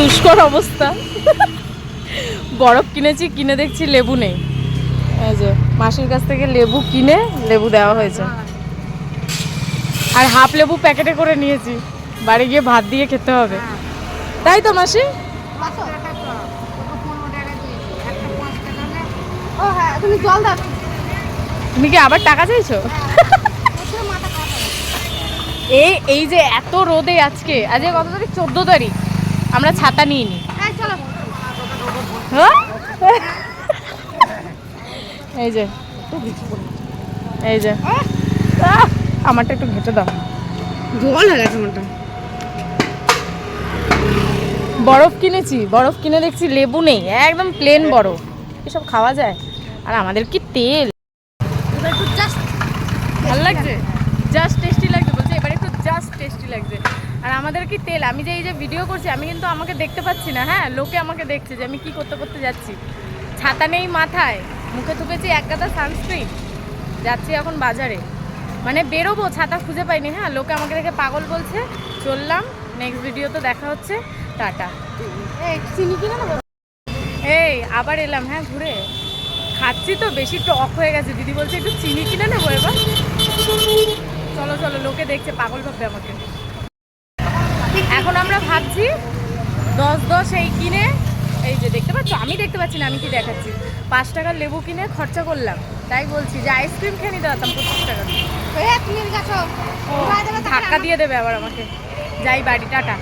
দুষ্কর অবস্থা। বরফ কিনেছি, কিনে দেখছি লেবু নেই। যে, মাসির কাছ থেকে লেবু কিনে লেবু দেওয়া হয়েছে। আর হাফ লেবু প্যাকেটে করে নিয়েছি। বাড়ি গিয়ে ভাত দিয়ে খেতে হবে। তাই তো, মাসি? তুমি কি আবার টাকা চাইছো? এই এই যে এত রোদে আজকে আজকে কত তারিখ? চোদ্দ তারিখ। আমরা ছাতা নিয়ে নি। হ্যাঁ হ্যাঁ? এই যে। এই যে। আমারটা একটু ঘেটে দাও। জল হয়ে গেছে মনটা বরফ কিনেছি বরফ কিনে দেখছি লেবু নেই একদম প্লেন বরফ। এসব খাওয়া যায়। আর আমাদের কি তেল? ভালো লাগছে? জাস্ট টেস্টি লাগছে। জাস্ট টেস্টি লাগছে। আর আমাদের কি তেল? আমি যে এই যে ভিডিও করছি আমি কিন্তু আমাকে দেখতে পাচ্ছি না হ্যাঁ? লোকে আমাকে দেখছে যে আমি কি করতে করতে যাচ্ছি। ছাতা নেই মাথায় মুখে থুকেছি এক গাদা সানস্ক্রিন যাচ্ছি এখন বাজারে। মানে বেরোবো ছাতা খুঁজে পাইনি হ্যাঁ? লোকে আমাকে দেখে পাগল বলছে চললাম নেক্সট ভিডিওতে দেখা হচ্ছে টাটা। এই চিনি কিনে নেব? এই আবার এলাম হ্যাঁ ঘুরে। খাচ্ছি তো বেশি টক হয়ে গেছে দিদি বলছে একটু চিনি কিনে নেব এবার। চলো দেখছে পাগল ভাববে আমাকে। এখন আমরা ভাবছি দশ দশ এই কিনে এই যে দেখতে পাচ্ছ আমি দেখতে পাচ্ছি না আমি কি দেখাচ্ছি? পাঁচ টাকার লেবু কিনে খরচা করলাম। তাই বলছি যে আইসক্রিম খেয়ে নিতে পারতাম পঁচিশ টাকা। ধাক্কা দিয়ে দেবে আবার আমাকে। যাই বাড়ি টাটা।